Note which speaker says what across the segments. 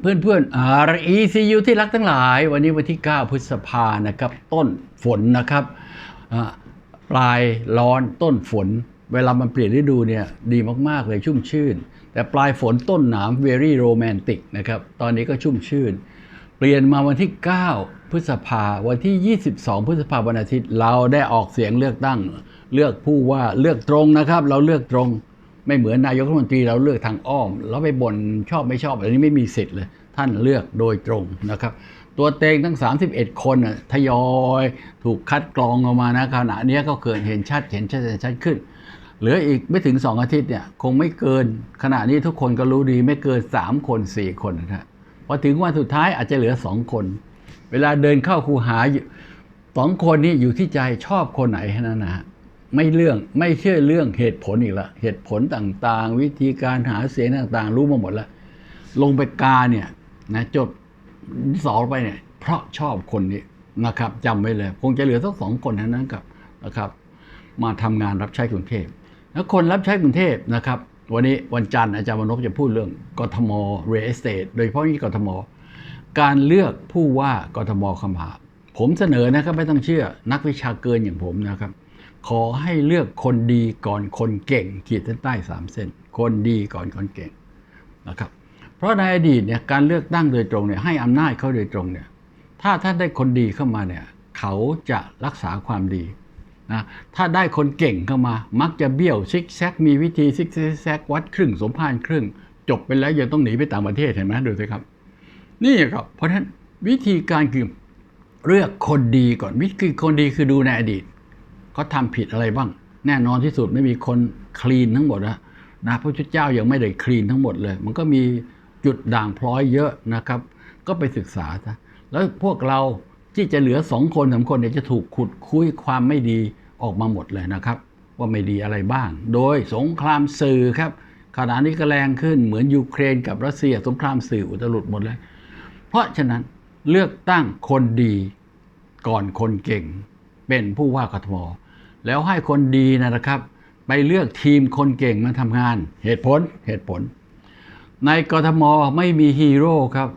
Speaker 1: เพื่อนเพื่อนๆ RECU ที่รักทั้งหลาย วันนี้วันที่ 9 พฤษภานะครับ ต้นฝนนะครับปลายร้อนต้นฝน เวลามันเปลี่ยนฤดูเนี่ยดีมาก ๆ เลยชุ่มชื่น แต่ปลายฝนต้นหนาม very romantic นะครับ ตอนนี้ก็ชุ่มชื่น เปลี่ยนมาวันที่ 9 พฤษภา วันที่ 22 พฤษภาวันอาทิตย์ เราได้ออกเสียงเลือกตั้ง เลือกผู้ว่าเลือกตรงนะครับ เราเลือกตรง ไม่เหมือนนายกรัฐมนตรีเราเลือกทางอ้อม แล้วไปบ่นชอบไม่ชอบอันนี้ไม่มีสิทธิ์เลย ท่านเลือกโดยตรงนะครับ ตัวเต็งทั้ง 31 คนทยอยถูกคัดกรองออกมานะขณะนี้ก็เกิดเห็นชัดเห็นชัดเห็นชัดขึ้น เหลืออีกไม่ถึง 2 อาทิตย์เนี่ยคงไม่เกินขณะนี้ทุกคนก็รู้ดีไม่เกิน 3 คน 4 คนนะฮะพอถึงวันสุดท้ายอาจจะเหลือ 2 คน เวลาเดินเข้าคูหาอยู่สองคนนี้อยู่ที่ใจชอบคนไหนแค่นั้นนะฮะ ไม่เรื่องไม่เชื่อเรื่องเหตุผลอีกละเหตุผลต่างๆ วิธีการหาเสียงต่างๆ รู้มาหมดแล้วลงไปกาเนี่ยนะจดสอบไปเนี่ยเพราะชอบคนนี้นะครับจำไว้เลย คงจะเหลือสักสองคนเท่านั้นกับนะครับ มาทำงานรับใช้กรุงเทพแล้วคนรับใช้กรุงเทพนะครับ วันนี้วันจันทร์อาจารย์วนพจะพูดเรื่องกทม real estate โดยเฉพาะที่กทม การเลือกผู้ว่ากทมเข้ามาผมเสนอนะครับไม่ต้องเชื่อนักวิชาเกินอย่างผมนะครับ ขอให้เลือกคนดีก่อนคนเก่ง ขีดเส้นใต้สามเส้น คนดีก่อนคนเก่งนะครับ เพราะในอดีตเนี่ยการเลือกตั้งโดยตรงเนี่ยให้อำนาจเขาโดยตรงเนี่ยถ้าท่านได้คนดีเข้ามาเนี่ยเขาจะรักษาความดีนะถ้าได้คนเก่งเข้ามา มักจะเบี้ยวซิกแซกมีวิธีซิกแซกวัดครึ่งสมพานครึ่ง จบไปแล้วยังต้องหนีไปต่างประเทศเห็นไหมดูสิครับ นี่ครับ เพราะฉะนั้นวิธีการคือเลือกคนดีก่อนวิธีคนดีคือดูในอดีต เขาทำผิดอะไรบ้าง แน่นอนที่สุดไม่มีคนคลีนทั้งหมดนะนะพระพุทธเจ้ายังไม่ได้คลีนทั้งหมดเลย มันก็มีจุดด่างพร้อยเยอะนะครับ ก็ไปศึกษาซะแล้วพวกเราที่จะเหลือสองคนสามคนเนี่ยจะถูกขุดคุยความไม่ดีออกมาหมดเลยนะครับ ว่าไม่ดีอะไรบ้าง โดยสงครามสื่อครับขณะนี้ก็แรงขึ้นเหมือนยูเครนกับรัสเซียสงครามสื่ออุตลุดหมดเลย เพราะฉะนั้นเลือกตั้งคนดีก่อนคนเก่ง เป็นผู้ว่ากทม แล้วให้คนดีนะครับ ไปเลือกทีมคนเก่งมาทำงาน เหตุผลเหตุผล ในกทมไม่มีฮีโร่ครับ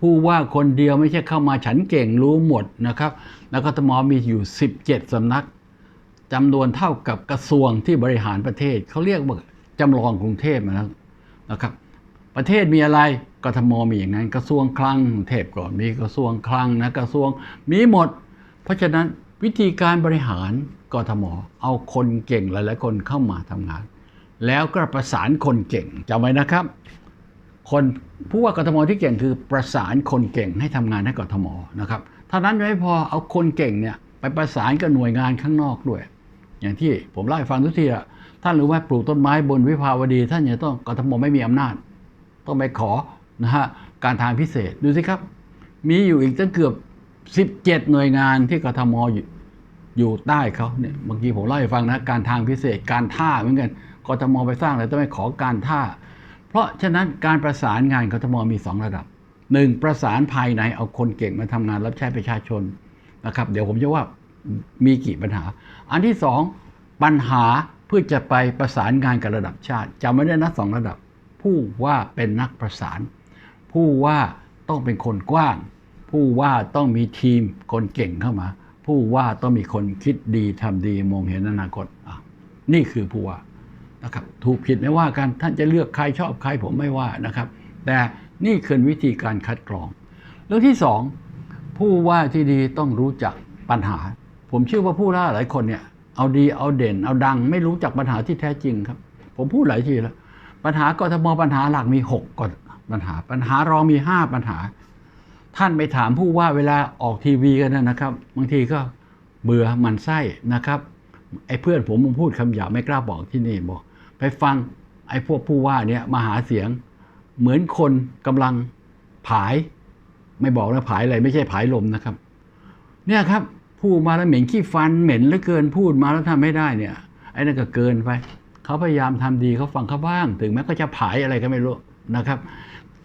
Speaker 1: ผู้ว่าคนเดียวไม่ใช่เข้ามาฉันเก่งรู้หมดนะครับในกทมมีอยู่ 17สำนักจำนวนเท่ากับกระทรวงที่บริหารประเทศเขาเรียกว่าจำลองกรุงเทพนะนะครับ ประเทศมีอะไรกทมมีอย่างนั้น กระทรวงคลังกรุงเทพก่อนมีกระทรวงคลังนะกระทรวงมีหมด เพราะฉะนั้น วิธีการบริหารกทมเอาคนเก่งหลายๆคนเข้ามาทำงาน แล้วก็ประสานคนเก่งจำไว้นะครับ คนผู้ว่ากทมที่เก่งคือประสานคนเก่งให้ทำงานให้กทมนะครับเท่านั้นไม่พอเอาคนเก่งเนี่ยไปประสานกับหน่วยงานข้างนอกด้วย อย่างที่ผมเล่าให้ฟังทุกทีอะท่านรู้ว่าปลูกต้นไม้บนวิภาวดี ท่านจะต้องกทมไม่มีอำนาจ ต้องไปขอนะฮะการทางพิเศษดูสิครับ มีอยู่อีกตั้งเกือบ 17 หน่วยงานที่กทมอยู่อยู่ใต้เขาเนี่ยเมื่อกี้ผมเล่าให้ฟังนะการทางพิเศษการท่าเหมือนกันกทมไปสร้างอะไรต้องไปขอการท่า เพราะฉะนั้นการประสานงานกทมมีสองระดับหนึ่งประสานภายในเอาคนเก่งมาทำงานรับใช้ประชาชนนะครับ เดี๋ยวผมจะว่ามีกี่ปัญหา อันที่สองปัญหาเพื่อจะไปประสานงานกับระดับชาติจำไว้ได้นะสองระดับ ผู้ว่าเป็นนักประสาน ผู้ว่าต้องเป็นคนกว้าง ผู้ว่าต้องมีทีมคนเก่งเข้ามา ผู้ว่าต้องมีคนคิดดีทำดีมองเห็นอนาคตอะนี่คือผู้ว่านะครับ ถูกผิดไม่ว่ากันท่านจะเลือกใครชอบใครผมไม่ว่านะครับ แต่นี่คือวิธีการคัดกรอง เรื่องที่สองผู้ว่าที่ดีต้องรู้จักปัญหา ผมเชื่อว่าผู้ว่าหลายคนเนี่ยเอาดีเอาเด่น เอาดัง ไม่รู้จักปัญหาที่แท้จริงครับ ผมพูดหลายทีแล้ว ปัญหากทมปัญหาหลักมีหกก่อนปัญหา ปัญหารองมีห้าปัญหา ท่านไปถามผู้ว่าเวลาออกทีวีกันนะครับ บางทีก็เบื่อมันไส้นะครับ ไอ้เพื่อนผมมันพูดคำหยาบไม่กล้าบอกที่นี่บอก ไปฟังไอ้พวกผู้ว่าเนี่ยมาหาเสียง เหมือนคนกำลังผาย ไม่บอกนะผายอะไรไม่ใช่ผายลมนะครับ เนี่ยครับพูดมาแล้วเหม็นขี้ฟันเหม็นเหลือเกินพูดมาแล้วทำไม่ได้เนี่ย ไอ้นั่นก็เกินไปเขาพยายามทำดีเขาฟังเขาบ้าง ถึงแม้ก็จะผายอะไรก็ไม่รู้นะครับ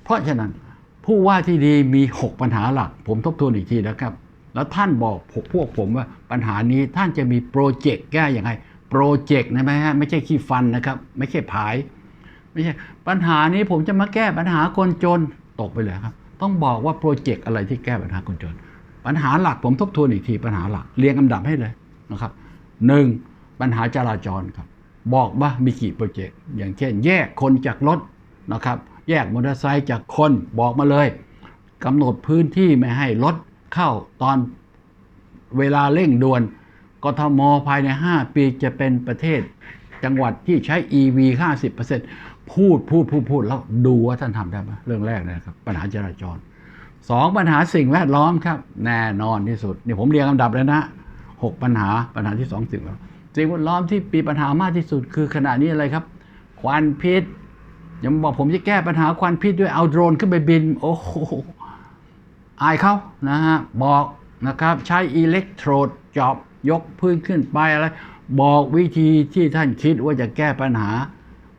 Speaker 1: เพราะฉะนั้น ผู้ว่าที่ดีมี 6 ปัญหาหลัก ผมทบทวนอีกทีนะครับ แล้วท่านบอกพวกผมว่าปัญหานี้ท่านจะมีโปรเจกต์แก้อย่างไรโปรเจกต์นะไหมฮะไม่ใช่ขี้ฟันนะครับ ไม่ใช่ผาย ไม่ใช่ปัญหานี้ผมจะมาแก้ปัญหาคนจนตกไปเลยครับ ต้องบอกว่าโปรเจกต์อะไรที่แก้ปัญหาคนจน ปัญหาหลักผมทบทวนอีกทีปัญหาหลักเรียงลำดับให้เลยนะครับหนึ่งปัญหาจราจรครับ บอกว่ามีกี่โปรเจกต์อย่างเช่น แยกคนจากรถนะครับ แยกมอเตอร์ไซค์จากคนบอกมาเลยกำหนดพื้นที่ไม่ให้รถเข้าตอนเวลาเร่งด่วนกทมภายใน 5 ปีจะเป็นประเทศจังหวัดที่ใช้ EV 50%พูดพูดพูดพูดแล้วดูว่าท่านทำได้ไหมเรื่องแรกนะครับ ปัญหาจราจรสองปัญหาสิ่งแวดล้อมครับ แน่นอนที่สุดนี่ผมเรียงลำดับแล้วนะหกปัญหาปัญหาที่สองสิ่งแวดล้อมสิ่งแวดล้อมที่มีปัญหามากที่สุดคือขณะนี้อะไรครับ ควันพิษ ยังบอกผมจะแก้ปัญหาควันพิษด้วยเอาโดรนขึ้นไปบิน โอ้โหอายเขานะฮะ บอกนะครับ ใช้อิเล็กโทรดจอบยกพื้นขึ้นไปอะไร บอกวิธีที่ท่านคิดว่าจะแก้ปัญหา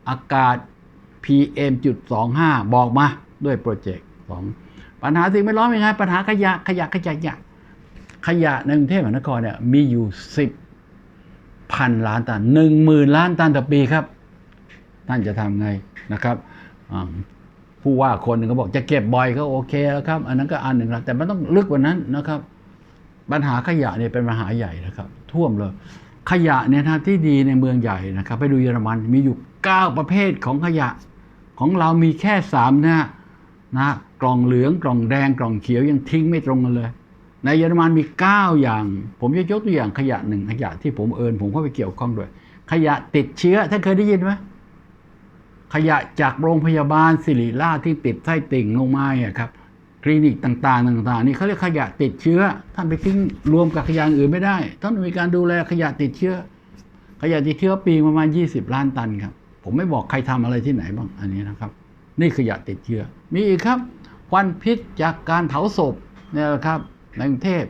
Speaker 1: อากาศ PM.25 บอกมาด้วยโปรเจกต์สองปัญหาสิ่งแวดล้อมยังไง ปัญหาขยะขยะขยะขยะขยะในกรุงเทพมหานครเนี่ยมีอยู่สิบพันล้านตันหนึ่งหมื่นล้านตันต่อปีครับ ท่านจะทำไงนะครับผู้ว่าคนหนึ่งก็บอกจะเก็บบ่อยก็โอเคแล้วครับ อันนั้นก็อันหนึ่งละแต่มันต้องลึกกว่านั้นนะครับ ปัญหาขยะเนี่ยเป็นปัญหาใหญ่นะครับ ท่วมเลย ขยะเนี่ยนะที่ดีในเมืองใหญ่นะครับ ไปดูเยอรมันมีอยู่ 9 ประเภทของขยะ ของเรามีแค่สามนะนะกล่องเหลืองกล่องแดงกล่องเขียวยังทิ้งไม่ตรงกันเลย ในเยอรมันมี 9 อย่าง ผมจะยกตัวอย่างขยะหนึ่งขยะที่ผมเอิญผมเข้าไปเกี่ยวข้องด้วย ขยะติดเชื้อท่านเคยได้ยินไหม ขยะจากโรงพยาบาลสิริราชที่ติดไส้ติ่งลงมาเนี่ยครับคลินิกต่างๆต่างๆนี่เขาเรียกขยะติดเชื้อ ท่านไปทิ้งรวมกับขยะอื่นไม่ได้ต้องมีการดูแลขยะติดเชื้อ ขยะติดเชื้อปีประมาณ 20 ล้านตันครับ ผมไม่บอกใครทำอะไรที่ไหนบ้างอันนี้นะครับ นี่ขยะติดเชื้อ มีอีกครับควันพิษจากการเผาศพเนี่ยนะครับในกรุงเทพ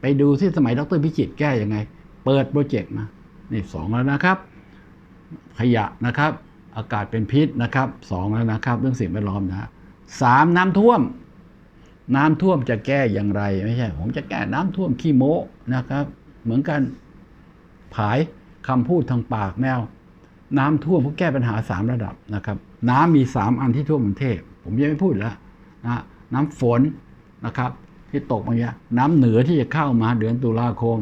Speaker 1: ไปดูที่สมัยดรพิจิตรแก้ยังไง เปิดโปรเจกต์มานี่สองแล้วนะครับ ขยะนะครับ อากาศเป็นพิษนะครับสองแล้วนะครับ เรื่องสิ่งแวดล้อมนะฮะสามน้ำท่วม น้ำท่วมจะแก้อย่างไรไม่ใช่ ผมจะแก้น้ำท่วมขี้โม้นะครับ เหมือนกันผายคำพูดทางปากแนว น้ำท่วมเขาแก้ปัญหาสามระดับนะครับ น้ำมีสามอันที่ท่วมกรุงเทพผมยังไม่พูดแล้วนะน้ำฝนนะครับที่ตกมาเนี้ยน้ำเหนือที่จะเข้ามาเดือนตุลาคม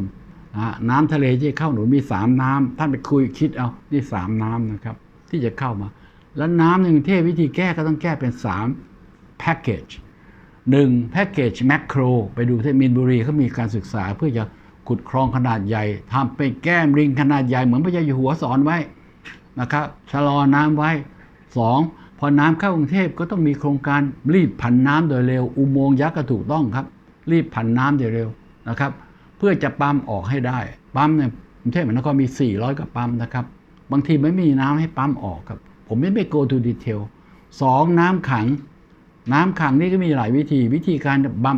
Speaker 1: นะน้ำทะเลที่เข้าหนุนมีสามน้ำท่านไปคุยคิดเอานี่สามน้ำนะครับ ที่จะเข้ามา แล้วน้ำในกรุงเทพวิธีแก้ก็ต้องแก้เป็นสามแพ็กเกจหนึ่งแพ็กเกจแมคโครไปดูที่มินบุรีเขามีการศึกษาเพื่อจะขุดคลองขนาดใหญ่ทำเป็นแก้มริงขนาดใหญ่เหมือนพระเจ้าอยู่หัวสอนไว้นะครับชะลอน้ำไว้สองพอน้ำเข้ากรุงเทพก็ต้องมีโครงการรีบผันน้ำโดยเร็ว อุโมงค์ยักษ์ก็ถูกต้องครับ รีบผันน้ำโดยเร็วนะครับ เพื่อจะปั๊มออกให้ได้ปั๊มเนี่ยกรุงเทพมหานครมี 400กว่าปั๊มนะครับ บางทีไม่มีน้ำให้ปั๊มออกครับ ผมไม่ไป go to detail สองน้ำขัง น้ำขังนี่ก็มีหลายวิธี วิธีการบัม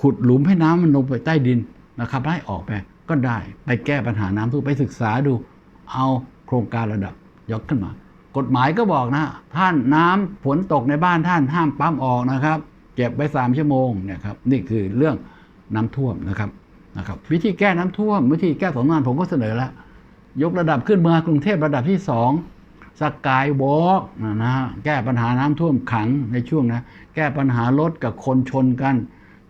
Speaker 1: ขุดหลุมให้น้ำมันลงไปใต้ดินนะครับให้ออกไปก็ได้ไปแก้ปัญหาน้ำท่วมไปศึกษาดู เอาโครงการระดับยกขึ้นมา กฎหมายก็บอกนะ ท่านน้ำฝนตกในบ้านท่านห้ามปั๊มออกนะครับ เก็บไว้สามชั่วโมงเนี่ยครับนี่คือเรื่องน้ำท่วมนะครับนะครับ วิธีแก้น้ำท่วม วิธีแก้สองงานผมก็เสนอแล้ว ยกระดับขึ้นเมืองกรุงเทพระดับที่สองสกายวอล์กนะฮะแก้ปัญหาน้ำท่วมขังในช่วงนะ แก้ปัญหารถกับคนชนกัน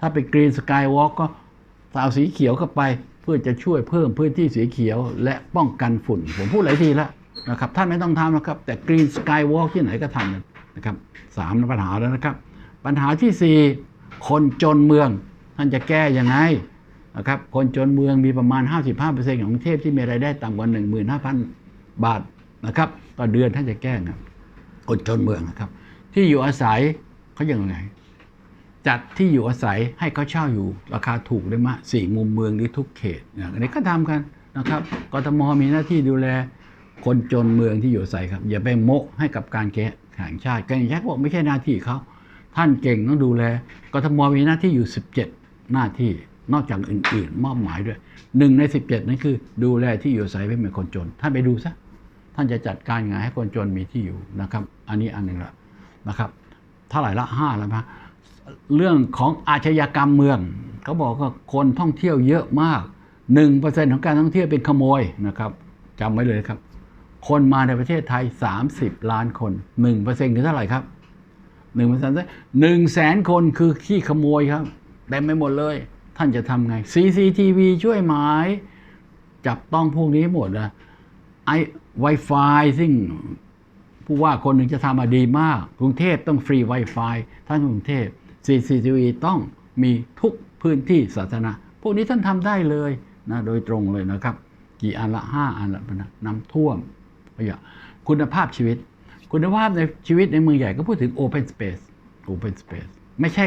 Speaker 1: ถ้าไปกรีนสกายวอล์กก็เอาสีเขียวเข้าไปเพื่อจะช่วยเพิ่มพื้นที่สีเขียวและป้องกันฝุ่น ผมพูดหลายทีแล้วนะครับท่านไม่ต้องทำนะครับ แต่กรีนสกายวอล์กที่ไหนก็ทำนะครับสามปัญหาแล้วนะครับ ปัญหาที่สี่คนจนเมือง ท่านจะแก้ยังไง นะครับคนจนเมืองมีประมาณ 55%ของกรุงเทพที่มีรายได้ต่ำกว่า 15,000 บาทนะครับต่อเดือนท่านจะแก้ครับคนจนเมืองนะครับ ที่อยู่อาศัยเขาอยังไง จัดที่อยู่อาศัยให้เขาเช่าอยู่ราคาถูกได้มากสี่มุมเมืองหรือทุกเขตนะอันนี้ก็ทำกันนะครับกทมมีหน้าที่ดูแลคนจนเมืองที่อยู่อาศัยครับ อย่าไปโมะให้กับการแก้แข่งชาติการแข่งชาติบอกไม่ใช่หน้าที่เขาท่านเก่งต้องดูแลกทมมีหน้าที่อยู่ 17 หน้าที่ นอกจากอื่น ๆ มอบหมายด้วยหนึ่งใน 17 นั่นคือดูแลที่อยู่อาศัยให้เป็นคนจน ท่านไปดูซะท่านจะจัดการงานให้คนจนมีที่อยู่นะครับ อันนี้อันหนึ่งละนะครับเท่าไหร่ละห้าแล้วนะเรื่องของอาชญากรรมเมืองเขาบอกว่าคนท่องเที่ยวเยอะมากหนึ่งเปอร์เซ็นของการท่องเที่ยวเป็นขโมยนะครับจำไว้เลยครับ คนมาในประเทศไทย 30 ล้านคน1%คือเท่าไหร่ครับหนึ่งพันสามแสนหนึ่งแสนคนคือขี้ขโมยครับเต็มไปหมดเลย ท่านจะทำไง CCTV ช่วยไหมจับต้องพวกนี้หมดนะไอ Wi-Fi ซึ่งผู้ว่าคนหนึ่งจะทำมาดีมาก กรุงเทพต้องฟรี Wi-Fi ทั้งกรุงเทพ CCTV ต้องมีทุกพื้นที่สาธารณะพวกนี้ท่านทำได้เลยนะโดยตรงเลยนะครับ กี่อันละห้าอันละนะน้ำท่วมขยะคุณภาพชีวิต คุณภาพในชีวิตในเมืองใหญ่ก็พูดถึง Open Space Open Space ไม่ใช่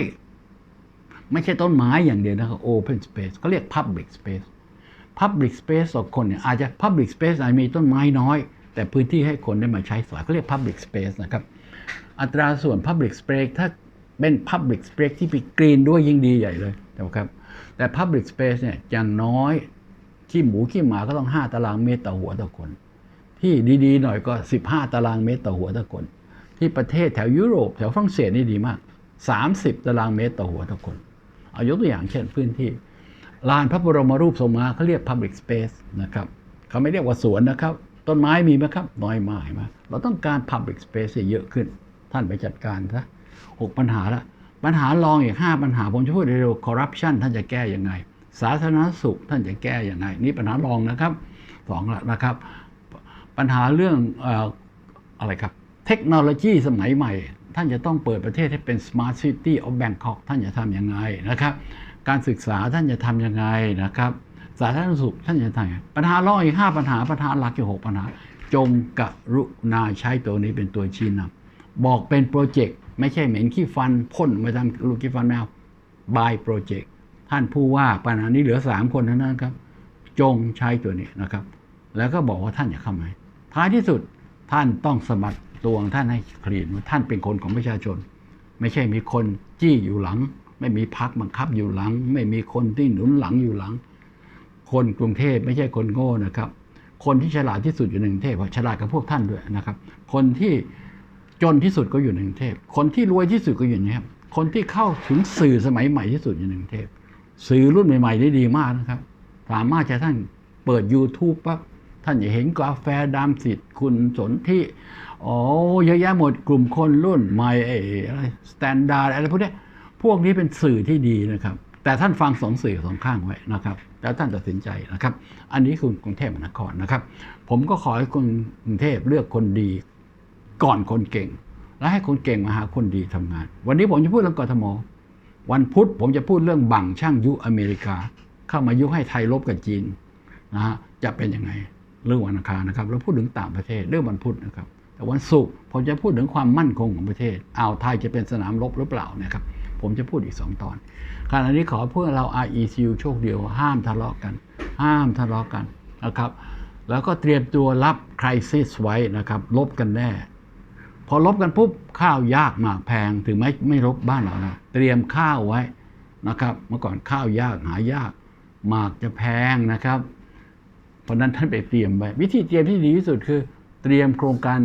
Speaker 1: ไม่ใช่ต้นไม้อย่างเดียวนะครับ Open Space เขาเรียก Public Space Public Space ต่อคนเนี่ยอาจจะ Public Space อาจจะมีต้นไม้น้อย แต่พื้นที่ให้คนได้มาใช้สอยเขาเรียก Public Space นะครับ อัตราส่วน Public Space ถ้าเป็น Public Space ที่ป็นกรีนด้วยยิ่งดีใหญ่เลยนะครับแต่ Public Space เนี่ยอย่างน้อยขี้หมูขี้หมาก็ต้อง 5 ตารางเมตรต่อหัวต่อคน ที่ดีๆ หน่อยก็ 15 ตารางเมตรต่อหัวต่อคน ที่ประเทศแถวยุโรป แถวฝรั่งเศสนี่ดีมาก 30 ตารางเมตรต่อหัวต่อคน เอายกตัวอย่างเช่นพื้นที่ลานพระบรมรูปทรงม้าเขาเรียก Public Space นะครับเขาไม่เรียกว่าสวนนะครับ ต้นไม้มีไหมครับน้อยมากเห็นไหมเราต้องการ Public Space เยอะขึ้น ท่านไปจัดการซะหกปัญหาละปัญหารองอีก5ปัญหา ผมจะพูดเร็วๆ corruption ท่านจะแก้ยังไง สาธารณสุขท่านจะแก้ยังไง นี่ปัญหารองนะครับสองละนะครับ ปัญหาเรื่องออะไรครับ เทคโนโลยีสมัยใหม่ ท่านจะต้องเปิดประเทศให้เป็น Smart City of Bangkok ท่านจะทำยังไงนะครับ การศึกษาท่านจะทำยังไงนะครับ สาธารณสุขท่านจะทำยังไงปัญหารออีก 5 ปัญหาปัญหาหลักอีก6ปัญหา จงกรุณาใช้ตัวนี้เป็นตัวชี้นำบอกเป็นโปรเจกต์ไม่ใช่เหม็นขี้ฟันพ่นมาทำลูกขี้ฟันแมว by project ท่านผู้ว่าปัญหานี้เหลือ 3 คนเท่านั้นครับ จงใช้ตัวนี้นะครับ แล้วก็บอกว่าท่านจะเข้ามาท้ายที่สุดท่านต้องสมัคร ตัวของท่านให้คลีนว่าท่านเป็นคนของประชาชน ไม่ใช่มีคนจี้อยู่หลัง ไม่มีพักบังคับอยู่หลัง ไม่มีคนที่หนุนหลังอยู่หลัง คนกรุงเทพไม่ใช่คนโง่นะครับ คนที่ฉลาดที่สุดอยู่ในกรุงเทพฉลาดกับพวกท่านด้วยนะครับ คนที่จนที่สุดก็อยู่ในกรุงเทพคนที่รวยที่สุดก็อยู่นกรุงเทพคนที่เข้าถึงสื่อสมัยใหม่ที่สุดอยู่ในกรุงเทพสื่อรุ่นใหม่ๆได้ดีมากนะครับ สามารถจะท่านเปิด YouTube ปั๊บ ท่านจะเห็นกาแฟดามสิทธิ์คุณสนที่อ๋อเยอะแยะหมดกลุ่มคนรุ่นใหม่เอออะไรสแตนดาร์ดอะไรพวกเนี้ยพวกนี้เป็นสื่อที่ดีนะครับ แต่ท่านฟังสองสื่อสองข้างไว้นะครับ แล้วท่านตัดสินใจนะครับ อันนี้คือกรุงเทพมหานครนะครับ ผมก็ขอให้กรุงเทพเลือกคนดีก่อนคนเก่ง และให้คนเก่งมาหาคนดีทำงาน วันนี้ผมจะพูดเรื่องกทมวันพุธผมจะพูดเรื่องบังช่างยุอเมริกา เข้ามายุให้ไทยลบกับจีนนะฮะจะเป็นยังไง เรื่องวันอังคารนะครับเราพูดถึงต่างประเทศเรื่องวันพุธนะครับ แต่วันศุกร์ผมจะพูดถึงความมั่นคงของประเทศอ่าวไทยจะเป็นสนามรบหรือเปล่านะครับ ผมจะพูดอีกสองตอนขณะนี้ขอเพวกเรา RECU โชคเดียวห้ามทะเลาะกัน ห้ามทะเลาะกันนะครับ แล้วก็เตรียมตัวรับคริสิสไว้นะครับลบกันแน่พอลบกันปุ๊บข้าวยากหมากแพงถึงไม่ไม่ลบบ้านเรานะเตรียมข้าวไว้นะครับ เมื่อก่อนข้าวยากหายากหมากจะแพงนะครับ เพราะนั้นท่านไปเตรียมไว้วิธีเตรียมที่ดีที่สุดคือ เตรียมโครงการ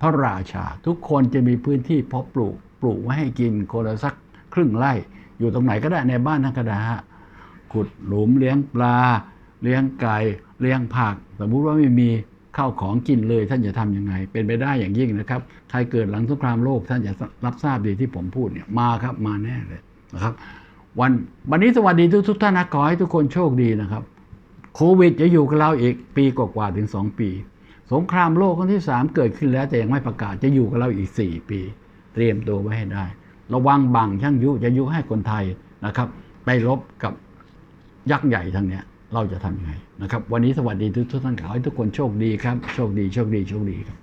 Speaker 1: พระราชา ทุกคนจะมีพื้นที่เพาะปลูกปลูกไว้ให้กินคนละสักครึ่งไร่ อยู่ตรงไหนก็ได้ในบ้านท่านก็ได้ฮะขุดหลุมเลี้ยงปลา เลี้ยงไก่เลี้ยงผัก สมมุติว่าไม่มีข้าวของกินเลยท่านจะทำยังไง เป็นไปได้อย่างยิ่งนะครับ ใครเกิดหลังสงครามโลกท่านจะรับทราบดีที่ผมพูดเนี่ยมาครับมาแน่เลยนะครับ วันวันนี้สวัสดีทุกทุกท่านนะขอให้ทุกคนโชคดีนะครับ โควิดจะอยู่กับเราอีกปีกว่าๆถึง 2 ปี สงครามโลกครั้งที่ 3 เกิดขึ้นแล้วแต่ยังไม่ประกาศจะอยู่กับเราอีก 4 ปี เตรียมตัวไว้ให้ได้ ระวังบังช่างยุจะยุให้คนไทยนะครับ ไปรบกับยักษ์ใหญ่ทางเนี้ยเราจะทำยังไงนะครับ วันนี้สวัสดีทุกท่านขอให้ทุกคนโชคดีครับ โชคดีโชคดีโชคดีครับ